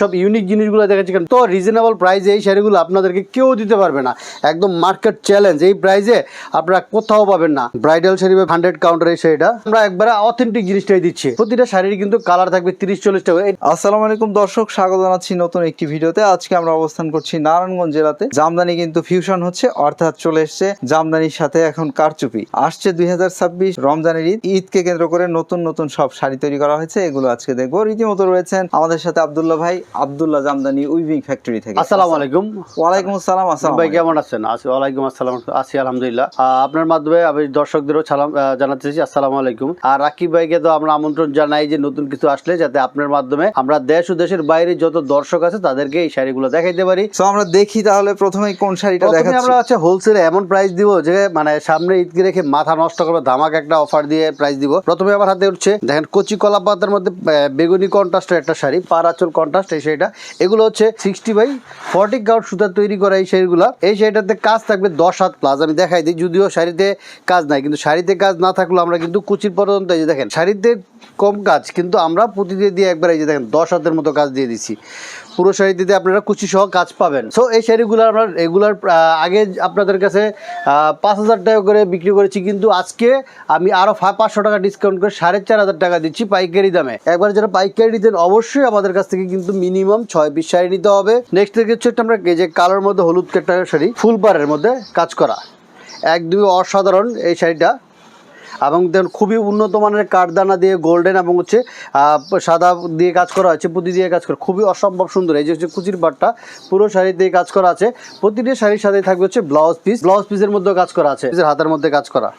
সব ইউনিক জিনিসগুলো দেখাচ্ছি তো রিজনেবল প্রাইসে এই শাড়িগুলো আপনাদেরকে কেউ দিতে পারবে না। একদম মার্কেট চ্যালেঞ্জ এই প্রাইসে আপনারা কোথাও পাবেন না। ব্রাইডাল শাড়ি বা হান্ড্রেড কাউন্টার এই শাড়িটা। আমরা একবারে অথেন্টিক জিনিসটাই দিচ্ছি। প্রতিটা শাড়ির কিন্তু কালার থাকবে তিরিশ, চল্লিশ টাকা। এই আসসালামু আলাইকুম দর্শক, স্বাগত জানাচ্ছি নতুন একটি ভিডিওতে। আজকে আমরা অবস্থান করছি নারায়ণগঞ্জ জেলাতে। জামদানি কিন্তু ফিউশন হচ্ছে, অর্থাৎ চলে এসছে জামদানির সাথে এখন কারচুপি। আসছে দুই হাজার ছাব্বিশ রমজানের ঈদ। ঈদকে কেন্দ্র করে নতুন নতুন সব শাড়ি তৈরি করা হয়েছে। এগুলো আজকে দেখব। রীতিমতো রয়েছেন আমাদের সাথে আবদুল্লাহ ভাই। আব্দুল্লাহ জামদানি উইভিং ফ্যাক্টরি থেকে। আসসালামু আলাইকুম। ওয়ালাইকুম আসসালাম আসসালাম ভাই কেমন আছেন? আছি ওয়ালাইকুম আসসালাম আছি আলহামদুলিল্লাহ। আপনার মাধ্যমে আমি দর্শকদেরও সালাম জানাতে চাইছি আসসালামু আলাইকুম। আর রাকিব ভাইকে তো আমরা আমন্ত্রণ জানাই যে নতুন কিছু আসলে যাতে আপনার মাধ্যমে আমরা দেশ ও দেশের বাইরে যত দর্শক আছে তাদেরকে এই শাড়িগুলো দেখাইতে পারি। তো আমরা দেখি তাহলে প্রথমেই কোন শাড়িটা প্রথমে দেখাচ্ছি। আমরা হচ্ছে হোলসেলে এমন প্রাইস দিব যে মানে সামনে ঈদকে রেখে মাথা নষ্ট করবে ধামাক একটা অফার দিয়ে প্রাইস দিব। প্রথমে আমার হাতে উঠছে দেখেন কচি কলা পাতার মধ্যে বেগুনি কন্ট্রাস্টের একটা শাড়ি পার আঁচল কন্ট্রাস্ট এই শাড়িটা। এগুলো হচ্ছে সিক্সটি বাই ফর্টি গাউট সুতা তৈরি করা এই শাড়িগুলো। এই শাড়িটাতে কাজ থাকবে দশ হাত প্লাস আমি দেখাই দিই, যদিও শাড়িতে কাজ নাই, কিন্তু শাড়িতে কাজ না থাকলেও আমরা কিন্তু কুচির পর্যন্ত এই যে দেখেন, শাড়িতে কম কাজ, কিন্তু আমরা প্রতিদিন দিয়ে একবার এই যে দেখেন, দশ হাতের মতো কাজ দিয়ে দিছি পুরো শাড়িতে আপনারা কুচি সহ কাজ পাবেন। সো এই শাড়িগুলো আমরা রেগুলার আগে আপনাদের কাছে পাঁচ হাজার টাকা করে বিক্রি করেছি, কিন্তু আজকে আমি আরও পাঁচশো টাকা ডিসকাউন্ট করে সাড়ে চার হাজার টাকা দিচ্ছি পাইকারি দামে। একবার যারা পাইকারি নিতেন, অবশ্যই আমাদের কাছ থেকে কিন্তু মিনিমাম ছয় পিস শাড়ি নিতে হবে। নেক্সট থেকে হচ্ছে একটা আমরা যে কালোর মধ্যে হলুদ একটা শাড়ি, ফুল পাড়ের মধ্যে কাজ করা। একদমই অসাধারণ এই শাড়িটা। এবং দেখুন, খুবই উন্নত মানের কাঠদানা দিয়ে গোল্ডেন এবং হচ্ছে সাদা দিয়ে কাজ করা হয়েছে, পুঁতি দিয়ে কাজ করা। খুবই অসম্ভব সুন্দর। এই যে হচ্ছে কুচির পাটটা পুরো শাড়ি দিয়ে কাজ করা আছে। প্রতিটি শাড়ির সাথে থাকবে হচ্ছে ব্লাউজ পিস ব্লাউজ পিসের মধ্যেও কাজ করা আছে। হাতের মধ্যে কাজ করা।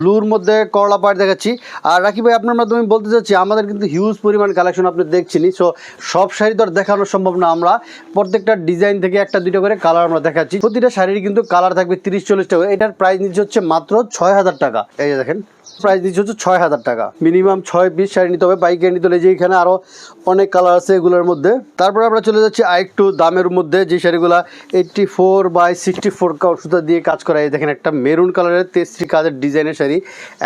ব্লুর মধ্যে করলা পাট দেখাচ্ছি। আর রাখি ভাই, আপনার মাধ্যমে বলতে চাচ্ছি, আমাদের কিন্তু হিউজ পরিমাণ কালেকশন আপনি দেখছেনই। সো সব শাড়ি তো আর দেখানো সম্ভব না আমরা। প্রত্যেকটা ডিজাইন থেকে একটা দুটো করে কালার আমরা দেখাচ্ছি। প্রতিটা শাড়ির কিন্তু কালার থাকবে তিরিশ, চল্লিশ টাকা। এটার প্রাইস নিচ্ছে হচ্ছে মাত্র ছয় হাজার টাকা। এই দেখেন প্রাইস দিচ্ছে হচ্ছে ছয় হাজার টাকা। মিনিমাম ছয় বিশ শাড়ি নিতে হবে। পাইকারি নিতে হলে যে এখানে আরও অনেক কালার আছে এগুলোর মধ্যে। তারপরে আমরা চলে যাচ্ছি আরেকটু দামের মধ্যে। যে শাড়িগুলো eighty four by sixty four সুতা দিয়ে কাজ করা এই দেখেন একটা মেরুন কালারের তেসরি কাজের ডিজাইনের শাড়ি।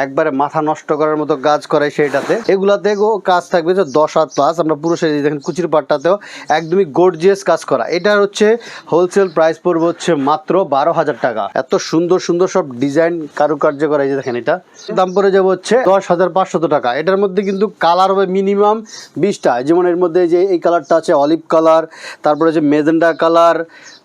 একবারে মাথা নষ্ট করার মতো কাজ করে সেইটাতে। এগুলাতে কাজ থাকবে যে দশ হাত প্লাস আমরা পুরো শাড়ি দেখেন কুচির পাটটাতেও একদমই গর্জিয়াস কাজ করা এটার হচ্ছে হোলসেল প্রাইস পড়বে হচ্ছে মাত্র বারো হাজার টাকা। এত সুন্দর সুন্দর সব ডিজাইন কারুকার্য করা এই দেখেন এটা। দাম পড়ে যাবে হচ্ছে দশ হাজার পাঁচশত টাকা। এটার মধ্যে কিন্তু কালার হবে মিনিমাম বিশটা। যেমন এর মধ্যে যে এই কালারটা আছে অলিভ কালার তারপরে যে মেজেন্ডা কালার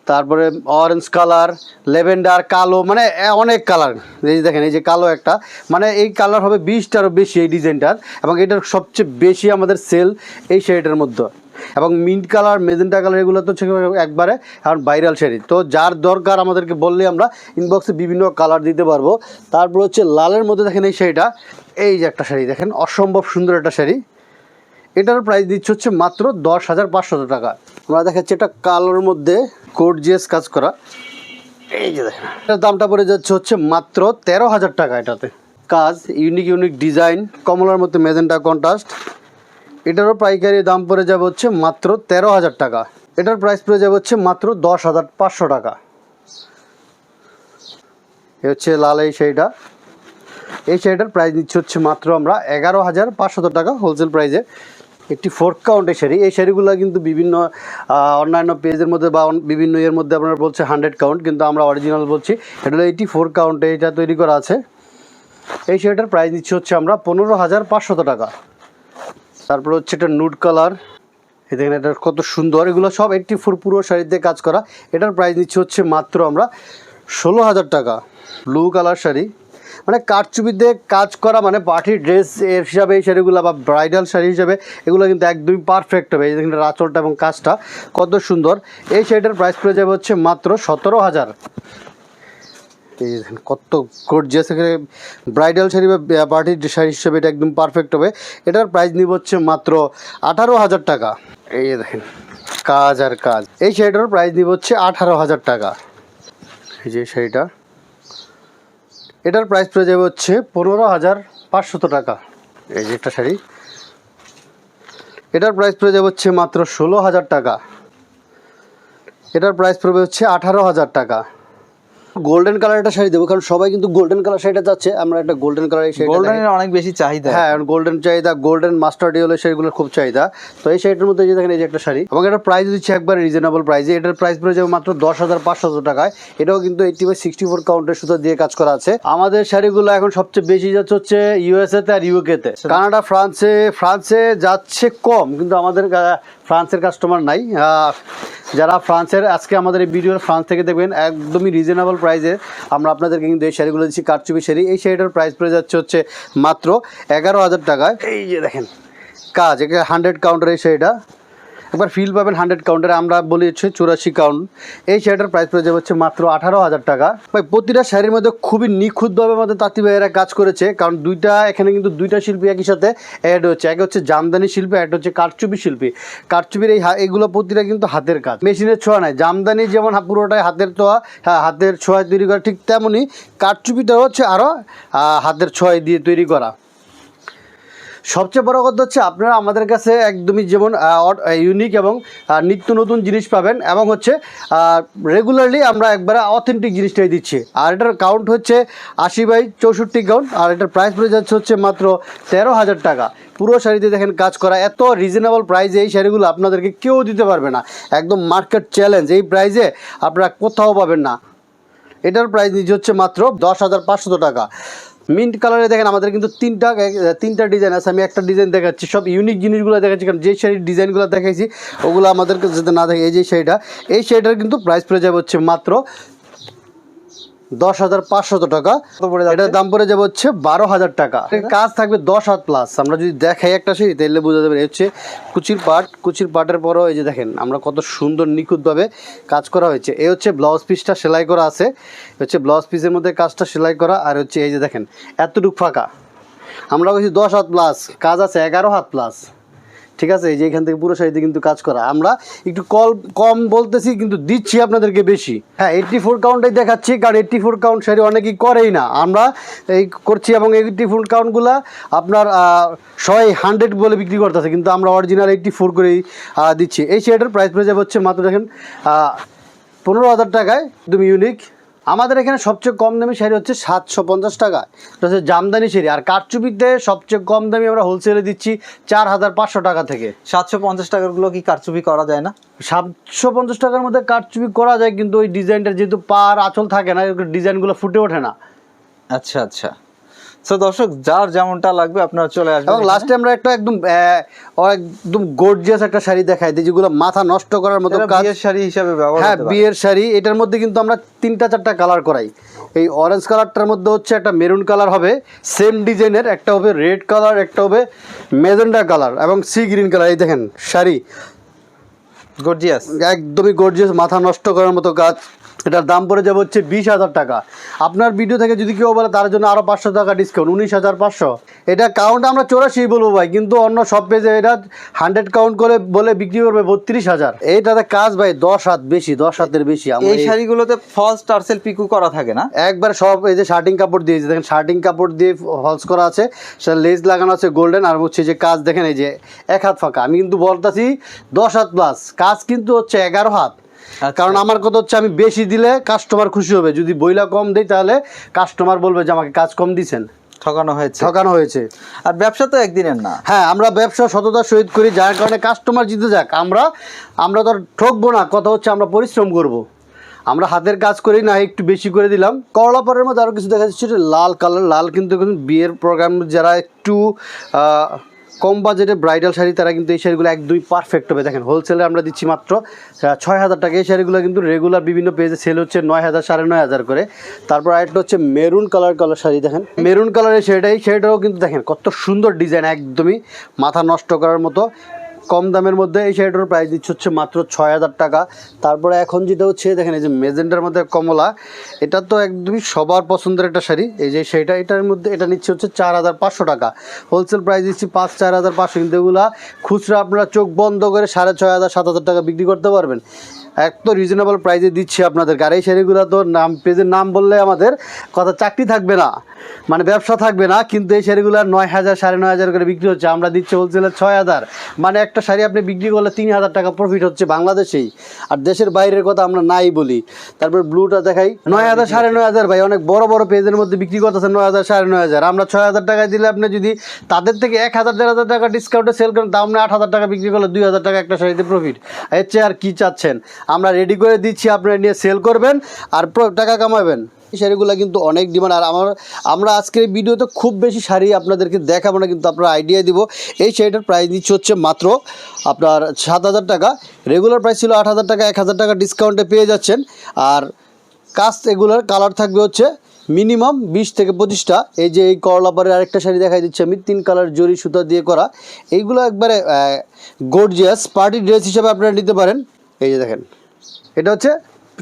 তারপরে অরেঞ্জ কালার লেভেন্ডার কালো মানে অনেক কালার এই যে দেখেন, এই যে কালো একটা। মানে এই কালার হবে বিশটারও বেশি এই ডিজাইনটার এবং এটার সবচেয়ে বেশি আমাদের সেল এই শাড়িটার মধ্যে। এবং মিন্ট কালার মেজেন্টা কালার এগুলো তো একবারে এখন ভাইরাল শাড়ি তো যার দরকার আমাদেরকে বললে আমরা ইনবক্সে বিভিন্ন কালার দিতে পারব। তারপর হচ্ছে লালের মধ্যে দেখেন এই শাড়িটা। এই যে একটা শাড়ি দেখেন, অসম্ভব সুন্দর একটা শাড়ি। এটার প্রাইস দিচ্ছে হচ্ছে মাত্র দশ হাজার পাঁচশত টাকা। আমরা দেখাচ্ছি এটা কালোর মধ্যে কোর্জিয়াস কাজ করা। এই যে দেখেন, এটার দামটা পড়ে যাচ্ছে হচ্ছে মাত্র তেরো হাজার টাকা এটাতে। কাজ ইউনিক ইউনিক ডিজাইন কমলার মধ্যে মেজেন্টা কন্ট্রাস্ট এটারও পাইকারি দাম পড়ে যাবে হচ্ছে মাত্র তেরো হাজার টাকা। এটার প্রাইস পড়ে যাবে হচ্ছে মাত্র দশ হাজার পাঁচশো টাকা। এ হচ্ছে লাল এই শাড়িটা। এই শাড়িটার প্রাইস দিচ্ছি হচ্ছে মাত্র আমরা এগারো হাজার পাঁচশত টাকা হোলসেল প্রাইসে একটি ফোর কাউন্টের শাড়ি। এই শাড়িগুলো কিন্তু বিভিন্ন অন্যান্য পেজের মধ্যে বা বিভিন্ন ইয়ের মধ্যে আপনারা বলছে হান্ড্রেড কাউন্ট কিন্তু আমরা অরিজিনাল বলছি। এটা হলো এইটি ফোর কাউন্টে এটা তৈরি করা আছে। এই শাড়িটার প্রাইস দিচ্ছি হচ্ছে আমরা পনেরো হাজার পাঁচশত টাকা। তারপর হচ্ছে এটা নুড কালার দেখেন এটা কত সুন্দর। এগুলো সব এইটটি ফোর পুরো শাড়িতে কাজ করা। এটার প্রাইস নিচ্ছে হচ্ছে মাত্র আমরা ষোলো হাজার টাকা। Blue colour sari. মানে কাঠচুপিতে কাজ করা মানে পার্টি ড্রেস এর হিসাবে এই শাড়িগুলো বা ব্রাইডাল শাড়ি হিসাবে এগুলো কিন্তু একদমই পারফেক্ট হবে। এটা আঁচলটা এবং কাজটা কত সুন্দর। এই শাড়িটার প্রাইস পড়ে যাবে হচ্ছে মাত্র সতেরো হাজার। এই দেখেন কত গর্জিয়াস এখানে ব্রাইডাল শাড়ি বা পার্টির শাড়ি হিসেবে এটা একদম পারফেক্ট হবে। এটার প্রাইস নিব হচ্ছে মাত্র আঠারো হাজার টাকা। এই দেখেন, কাজ আর কাজ। এই শাড়িটার প্রাইস নিব হচ্ছে আঠারো হাজার টাকা। এই যে শাড়িটা, এটার প্রাইস পড়ে যাবে হচ্ছে পনেরো হাজার পাঁচশত টাকা। এই যে একটা শাড়ি, এটার প্রাইস পড়ে যাবে হচ্ছে মাত্র ষোলো হাজার টাকা। এটার প্রাইস পড়বে হচ্ছে আঠারো হাজার টাকা। গোল্ডেন কালার একটা শাড়ি দেবো কারণ সবাই কিন্তু গোল্ডেন কালার শাড়িটা যাচ্ছে আমরা একটা গোল্ডেন কালার এই গোল্ডেনের অনেক বেশি চাহিদা। হ্যাঁ গোল্ডেন চাহিদা গোল্ডেন মাস্টার ডিওলের শাড়িগুলোর খুব চাহিদা। তো এই শাড়িটার মধ্যে যে দেখেন এই যে একটা শাড়ি। এবং এটার প্রাইস দিচ্ছে একবার রিজনেবল প্রাইসে এটার প্রাইস পড়ে যাবে মাত্র দশ হাজার পাঁচশত টাকায়। এটাও কিন্তু এইটি বাই সিক্সটি ফোর কাউন্টের সুতো দিয়ে কাজ করা আছে। আমাদের শাড়িগুলো এখন সবচেয়ে বেশি যাচ্ছে হচ্ছে ইউএসএ তে আর ইউকে তে। কানাডা ফ্রান্সে ফ্রান্সে যাচ্ছে কম কিন্তু আমাদের ফ্রান্সের কাস্টমার নাই। যারা ফ্রান্সের আজকে আমাদের এই ভিডিওর ফ্রান্স থেকে দেখবেন একদমই রিজনেবল প্রাইসে আমরা আপনাদেরকে কিন্তু এই শাড়িগুলো দিচ্ছি কারচুপি শাড়ি। এই শাড়িটার প্রাইস পড়ে যাচ্ছে হচ্ছে মাত্র এগারো হাজার টাকায়। এই যে দেখেন। কাজ একে হান্ড্রেড কাউন্টার এই শাড়িটা। একবার ফিল পাবেন হান্ড্রেড কাউন্টারে আমরা বলি হচ্ছে চুরাশি কাউন্ট এই শাড়িটার প্রাইস পড়ে যাবে হচ্ছে মাত্র আঠারো হাজার টাকা। ভাই, প্রতিটা শাড়ির মধ্যে খুবই নিখুঁতভাবে আমাদের তাঁতি ভাইয়েরা কাজ করেছে, কারণ দুইটা, এখানে কিন্তু দুইটা শিল্পী একই সাথে অ্যাড হচ্ছে। এক হচ্ছে জামদানি শিল্পী অ্যাড হচ্ছে কারচুপি শিল্পী। কারচুপির এই এগুলো প্রতিটা কিন্তু হাতের কাজ। মেশিনের ছোঁয়া নাই। জামদানি যেমন পুরোটাই হাতের হ্যাঁ হাতের ছোঁয়ায় তৈরি করা ঠিক তেমনই কারচুপিটাও হচ্ছে আরও হাতের ছোঁয়ায় দিয়ে তৈরি করা। সবচেয়ে বড় কথা হচ্ছে আপনারা আমাদের কাছে একদমই যেমন ইউনিক এবং নিত্য নতুন জিনিস পাবেন এবং হচ্ছে রেগুলারলি আমরা একবারে অথেন্টিক জিনিসটাই দিচ্ছি। আর এটার কাউন্ট হচ্ছে আশি বাই চৌষট্টি কাউন্ট আর এটার প্রাইস পড়ে যাচ্ছে হচ্ছে মাত্র তেরো হাজার টাকা। পুরো শাড়িতে দেখেন কাজ করা, এত রিজনেবল প্রাইসে এই শাড়িগুলো আপনাদেরকে কেউ দিতে পারবে না। একদম মার্কেট চ্যালেঞ্জ এই প্রাইসে আপনারা কোথাও পাবেন না। এটার প্রাইস নিচ্ছে হচ্ছে মাত্র দশ হাজার পাঁচশত টাকা। মিন্ট কালারে দেখেন আমাদের কিন্তু তিনটা তিনটা ডিজাইন আছে। আমি একটা ডিজাইন দেখাচ্ছি, সব ইউনিক জিনিসগুলো দেখাচ্ছি, কারণ যে শাড়ির ডিজাইনগুলো দেখাইছি, ওগুলো আমাদেরকে যাতে না দেখে, এই যে শাড়িটা এই শাড়িটার কিন্তু প্রাইস পড়ে যাবে হচ্ছে মাত্র দশ হাজার পাঁচশত টাকা। এটার দাম পড়ে যাবে হচ্ছে বারো হাজার টাকা। কাজ থাকবে দশ হাত প্লাস আমরা যদি দেখাই একটা শাড়ি তাহলে বোঝা যাবে হচ্ছে কুচির পাট। কুচির পাটের পরও এই যে দেখেন আমরা কত সুন্দর নিখুঁতভাবে কাজ করা হয়েছে। এই হচ্ছে ব্লাউজ পিসটা সেলাই করা আছে। হচ্ছে ব্লাউজ পিসের মধ্যে কাজটা সেলাই করা। আর হচ্ছে এই যে দেখেন এতটুক ফাঁকা। আমরা বলছি দশ হাত প্লাস কাজ আছে এগারো হাত প্লাস ঠিক আছে? এই যে এখান থেকে পুরো শাড়িতে কিন্তু কাজ করা। আমরা একটু কল কম বলতেছি, কিন্তু দিচ্ছি আপনাদেরকে বেশি। হ্যাঁ এইট্টি ফোর কাউন্টটাই দেখাচ্ছি, কারণ এইট্টি ফোর কাউন্ট শাড়ি অনেকেই করেই না। আমরা এই করছি এবং এইট্টি ফোর কাউন্টগুলো আপনার ছয় হান্ড্রেড বলে বিক্রি করতেছে, কিন্তু আমরা অরিজিনাল এইট্টি ফোর করেই দিচ্ছি। এই শাড়িটার প্রাইস পড়ে যাবে হচ্ছে মাত্র দেখেন পনেরো হাজার টাকায় একদম ইউনিক আমাদের এখানে সবচেয়ে কম দামি শাড়ি হচ্ছে সাতশো পঞ্চাশ টাকা। এটা হচ্ছে জামদানি শাড়ি। আর কারচুপিতে সবচেয়ে কম দামি আমরা হোলসেলে দিচ্ছি চার হাজার পাঁচশো টাকা থেকে। সাতশো পঞ্চাশ টাকাগুলো কি কারচুপি করা যায় না? সাতশো পঞ্চাশ টাকার মধ্যে কারচুপি করা যায় কিন্তু ওই ডিজাইনটা যেহেতু পার আঁচল থাকে না ডিজাইনগুলো ফুটে ওঠে না। আচ্ছা আচ্ছা। তো দর্শক যার যেমনটা লাগবে আপনারা চলে আসবেন এবং লাস্টে আমরা একটা একদম একদম গর্জিয়াস একটা শাড়ি দেখাই দিই যেগুলো মাথা নষ্ট করার মতো বিয়ের শাড়ি হিসাবে ব্যবহার হ্যাঁ বিয়ের শাড়ি। এটার মধ্যে কিন্তু আমরা তিনটা চারটা কালার করাই। এই অরেঞ্জ কালারটার মধ্যে হচ্ছে একটা মেরুন কালার হবে সেম ডিজাইনের একটা হবে রেড কালার একটা হবে মেজেন্ডা কালার এবং সি গ্রিন কালার এই দেখেন শাড়ি। গর্জিয়াস একদমই গর্জিয়াস মাথা নষ্ট করার মতো কাজ এটার দাম পড়ে যাবে হচ্ছে বিশ হাজার টাকা। আপনার ভিডিও থেকে যদি কেউ বলে তার জন্য আরও পাঁচশো টাকা ডিসকাউন্ট উনিশ হাজার পাঁচশো। এটা কাউন্ট আমরা চৌরাশি বলব ভাই কিন্তু অন্য সব পেজে এটা হান্ড্রেড কাউন্ট করে বলে বিক্রি করবে বত্রিশ হাজার। এইটাতে কাজ ভাই দশ হাত বেশি দশ হাতের বেশি। এই শাড়িগুলোতে ফলস টার্সেল পিকু করা থাকে না? একবার সব এই যে শার্টিং কাপড় দিয়েছে দেখেন শার্টিং কাপড় দিয়ে হলস করা আছে সেটা লেজ লাগানো আছে গোল্ডেন আর হচ্ছে যে কাজ দেখেন এই যে এক হাত ফাঁকা। আমি কিন্তু বলতাছি দশ হাত প্লাস কাজ কিন্তু হচ্ছে এগারো হাত। আচ্ছা। কারণ আমার কথা হচ্ছে আমি বেশি দিলে কাস্টমার খুশি হবে। যদি বইলা কম দেই তাহলে কাস্টমার বলবে যে আমাকে কাজ কম দিছেন। ঠকানো হয়েছে। ঠকানো হয়েছে। আর ব্যবসা তো একদিনের না। হ্যাঁ আমরা ব্যবসা সততার সহিত করি যার কারণে কাস্টমার জিতে যাক। আমরা আমরা তো আর ঠকবো না কথা হচ্ছে আমরা পরিশ্রম করব। আমরা হাতের কাজ করি না একটু বেশি করে দিলাম। করলা পরের মধ্যে আরও কিছু দেখা যাচ্ছে লাল কালার লাল কিন্তু বিয়ের প্রোগ্রাম যারা একটু কম বাজেটে ব্রাইডাল শাড়ি, তারা কিন্তু এই শাড়িগুলো এক দুই পারফেক্ট হবে। দেখেন হোলসেলে আমরা দিচ্ছি মাত্র ছয় হাজার টাকা। এই শাড়িগুলো কিন্তু রেগুলার বিভিন্ন পেজে সেল হচ্ছে নয় হাজার, সাড়ে নয় হাজার করে। তারপর আরেকটা হচ্ছে মেরুন কালার কালার শাড়ি, দেখেন। মেরুন কালারের শাড়িটাই শাড়িটাও কিন্তু দেখেন, কত সুন্দর ডিজাইন একদমই মাথা নষ্ট করার মতো। কম দামের মধ্যে এই শাড়িটার প্রাইস দিচ্ছে হচ্ছে মাত্র ছয় হাজার টাকা। তারপরে এখন যেটা হচ্ছে, দেখেন এই যে মেজেন্ডার মধ্যে কমলা, এটা তো একদমই সবার পছন্দের একটা শাড়ি। এই যে শাড়িটা এটার মধ্যে এটা নিচ্ছে হচ্ছে চার হাজার পাঁচশো টাকা। হোলসেল প্রাইস দিচ্ছি পাঁচ, চার হাজার পাঁচশো, কিন্তু এগুলো খুচরা আপনারা চোখ বন্ধ করে সাড়ে ছয় হাজার, সাত হাজার টাকা বিক্রি করতে পারবেন। এক তো রিজনেবল প্রাইসে দিচ্ছি আপনাদেরকে। আর এই শাড়িগুলো তো নাম, পেজের নাম বললে আমাদের কথা, চাকরি থাকবে না। মানে ব্যবসা থাকবে না, কিন্তু এই শাড়িগুলো নয় হাজার, সাড়ে নয় হাজার করে বিক্রি হচ্ছে। আমরা দিচ্ছি হোলসেলে ছয় হাজার। মানে একটা শাড়ি আপনি বিক্রি করলে তিন হাজার টাকা প্রফিট হচ্ছে বাংলাদেশেই। আর দেশের বাইরের কথা আমরা নাই বলি। তারপর ব্লুটা দেখাই। নয় হাজার, সাড়ে নয় হাজার ভাই, অনেক বড় বড় পেজের মধ্যে বিক্রি করতেছে নয় হাজার, সাড়ে নয় হাজার। আমরা ছয় হাজার টাকায় দিলে আপনি যদি তাদের থেকে এক হাজার, দেড় হাজার টাকা ডিসকাউন্টে সেল করেন তা আপনি আট হাজার টাকা বিক্রি করলে দুই হাজার টাকা একটা শাড়িতে প্রফিট এর চেয়ে আর কি চাচ্ছেন? আমরা রেডি করে দিচ্ছি, আপনারা নিয়ে সেল করবেন, আর টাকা কামাবেন। শাড়িগুলো কিন্তু অনেক ডিমান্ড আর আমার আমরা আজকের ভিডিওতে খুব বেশি শাড়ি আপনাদেরকে দেখাবো না, কিন্তু আপনারা আইডিয়া দিব। এই শাড়িটার প্রাইস নিচ্ছে হচ্ছে মাত্র আপনার সাত হাজার টাকা। রেগুলার প্রাইস ছিল আট হাজার টাকা, এক হাজার টাকা ডিসকাউন্টে পেয়ে যাচ্ছেন। আর কাস্ট এগুলোর কালার থাকবে হচ্ছে মিনিমাম বিশ থেকে পঁচিশটা। এই যে এই করলাপারের আরেকটা শাড়ি দেখাই দিচ্ছে আমি, তিন কালার জরি সুতা দিয়ে করা। এইগুলো একবারে গর্জিয়াস পার্টি ড্রেস হিসেবে আপনারা নিতে পারেন। এই যে দেখেন, এটা হচ্ছে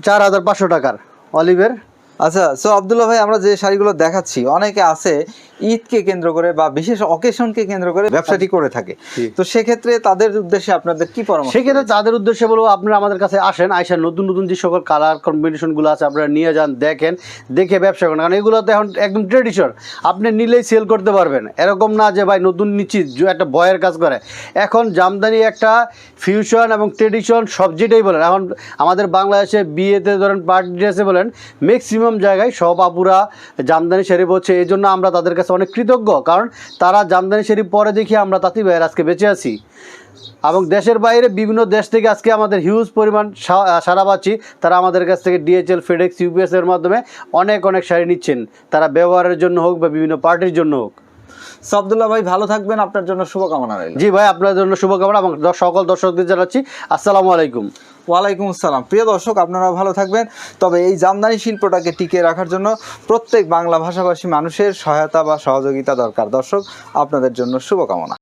চার হাজার পাঁচশো টাকার অলিভের আচ্ছা সো আবদুল্লাহ ভাই আমরা যে শাড়িগুলো দেখাচ্ছি অনেকে আছে ঈদকে কেন্দ্র করে বা বিশেষ অকেশনকে কেন্দ্র করে ব্যবসাটি করে থাকে। তো সেক্ষেত্রে তাদের উদ্দেশ্যে আপনাদের কি পরামর্শ সেক্ষেত্রে তাদের উদ্দেশ্যে বলব আপনারা আমাদের কাছে আসেন আইসা নতুন নতুন যে সকল কালার কম্বিনেশনগুলো আছে আপনারা নিয়ে যান দেখেন দেখে ব্যবসা করেন। কারণ এগুলো তো এখন একদম ট্রেডিশন আপনি নিলেই সেল করতে পারবেন। এরকম না যে ভাই নতুন নিচ্ছি যে একটা ভয়ের কাজ করে। এখন জামদানি একটা ফিউশন এবং ট্রেডিশন সব যেটাই বলেন এখন আমাদের বাংলাদেশে বিয়েতে ধরেন পার্টি ড্রেসে বলেন ম্যাক্সিমাম জায়গায় সব আপুরা জামদানি শাড়ি পরছে এই জন্য আমরা তাদের কাছে অনেক কৃতজ্ঞ, কারণ তারা জামদানি শরীফ পরে দেখি আমরা তাঁতি ভাইয়ের আজকে বেঁচে আছি। এবং দেশের বাইরে বিভিন্ন দেশ থেকে আজকে আমাদের হিউজ পরিমাণ সারা পাচ্ছি। তারা আমাদের কাছ থেকে ডিএচএল ফেডেক্স ইউপিএসের মাধ্যমে অনেক অনেক শাড়ি নিচ্ছেন। তারা ব্যবহারের জন্য হোক বা বিভিন্ন পার্টির জন্য হোক। সো আবদুল্লাহ ভাই ভালো থাকবেন। আপনার জন্য শুভকামনা রইল। জি ভাই আপনার জন্য শুভকামনা এবং সকল দর্শকদের জানাচ্ছি আসসালামু আলাইকুম। ওয়ালাইকুম আসসালাম প্রিয় দর্শক আপনারা ভালো থাকবেন। তবে এই জামদানি শিল্পটাকে টিকিয়ে রাখার জন্য প্রত্যেক বাংলা ভাষাভাষী মানুষের সহায়তা বা সহযোগিতা দরকার। দর্শক আপনাদের জন্য শুভকামনা।